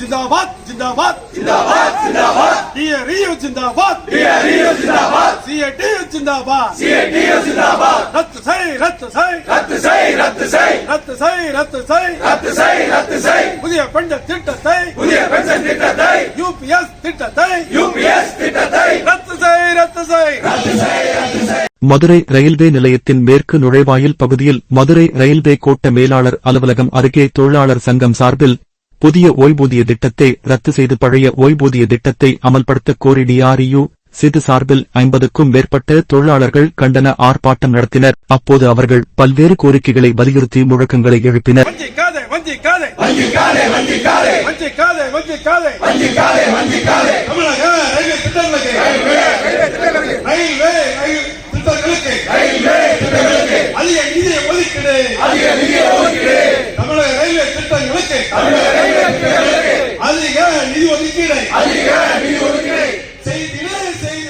ஜிந்தாபாத் ஜிந்தாபாத். ஜிந்தாபாத் ஜிந்தாபாத். டிஆர்இஓ ஜிந்தாபாத். டிஆர்இஓ ஜிந்தாபாத். சிஏடிஓ ஜிந்தாபாத். சிஏடிஓ ஜிந்தாபாத். ரத்து செய் ரத்து செய். ரத்து செய் ரத்து செய். ரத்து செய் ரத்து செய். ரத்து செய் ரத்து செய். புதிய பெண்கள் திட்டத்தை. புதிய பெண்கள் திட்டத்தை. யூபிஎஸ் திட்டத்தை. யூபிஎஸ் திட்டத்தை. ரத்து செய் ரத்து செய். ரத்து செய் ரத்து செய். மதுரை ரயில்வே நிலையத்தின் மேற்கு நுழைவாயில் பகுதியில் மதுரை ரயில்வே கோட்ட மேலாளர் அலுவலகம் அருகே தொழிலாளர் சங்கம் சார்பில் புதிய ஓய்வூதிய திட்டத்தை ரத்து செய்து பழைய ஓய்வூதிய திட்டத்தை அமல்படுத்த கோரி டிஆர்யூ சிது சார்பில் ஐம்பதுக்கும் மேற்பட்ட தொழிலாளர்கள் கண்டன ஆர்ப்பாட்டம் நடத்தினர். அப்போது அவர்கள் பல்வேறு கோரிக்கைகளை வலியுறுத்தி முழக்கங்களை எழுப்பினர். அதிக நிதியை ஒதுக்கீடு. அதிக நிதியை ஒதுக்கீடு. ஒதுக்கீடு.